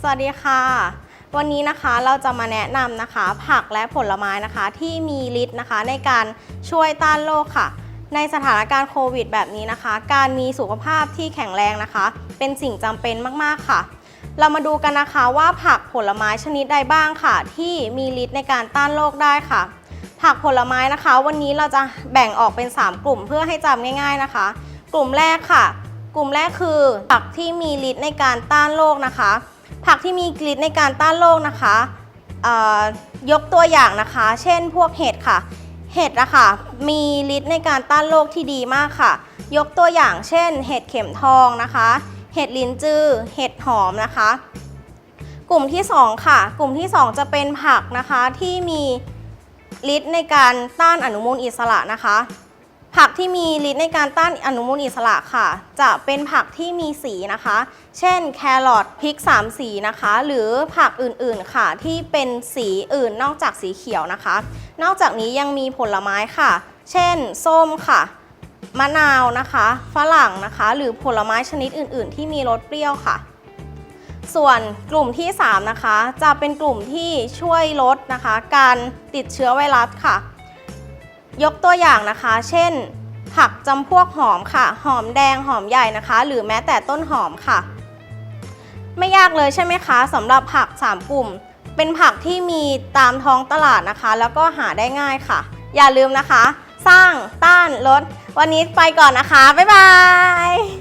สวัสดีค่ะ วันนี้นะคะเราจะมาแนะนำนะคะ ผักและผลไม้นะคะ ที่มีฤทธิ์นะคะในการช่วยต้านโรคค่ะ ในสถานการณ์โควิดแบบนี้นะคะ การมีสุขภาพที่แข็งแรงนะคะ เป็นสิ่งจำเป็นมากๆค่ะ เรามาดูกันนะคะว่าผักผลไม้ชนิดใดบ้างค่ะ ที่มีฤทธิ์ในการต้านโรคได้ค่ะ ผักผลไม้นะคะ วันนี้เราจะแบ่งออกเป็น 3 กลุ่มเพื่อให้จำง่าย ๆนะคะ กลุ่มแรกค่ะ กลุ่มแรกคือผักที่มีฤทธิ์ในการต้านโรคนะคะ ผักที่มีฤทธิ์ในการต้านโรคนะคะยกตัวอย่างนะคะ เช่นพวกเห็ดค่ะ เห็ดอะค่ะมีฤทธิ์ในการต้านโรคที่ดีมากค่ะ ยกตัวอย่างเช่น เห็ดเข็มทองนะคะ เห็ดลิ้นจือเห็ดหอมนะคะ กลุ่มที่ 2 ค่ะ กลุ่มที่ 2 จะเป็นผักนะคะที่มีฤทธิ์ในการต้านอนุมูลอิสระนะคะ ผักที่มีฤทธิ์ในการต้านอนุมูลอิสระค่ะ จะเป็นผักที่มีสีนะคะ เช่นแครอทพริก 3 สีนะคะ หรือผักอื่นๆค่ะ ที่เป็นสีอื่นนอกจากสีเขียวนะคะ นอกจากนี้ยังมีผลไม้ค่ะ เช่น ส้มค่ะ มะนาวนะคะ ฝรั่งนะคะ หรือผลไม้ชนิดอื่น ๆ ที่มีรสเปรี้ยวค่ะ ส่วนกลุ่มที่ 3 นะคะ จะเป็นกลุ่มที่ช่วยลดนะคะ การติดเชื้อไวรัสค่ะ ยกตัวอย่างนะคะ เช่น ผักจำพวกหอมค่ะ หอมแดงหอมใหญ่นะคะ หรือแม้แต่ต้นหอมค่ะ ไม่ยากเลยใช่ไหมคะสำหรับผัก 3 กลุ่ม เป็นผักที่มีตามท้องตลาดนะคะ แล้วก็หาได้ง่ายค่ะ อย่าลืมนะคะ สร้างต้านลด วันนี้ไปก่อนนะคะ บ๊ายบาย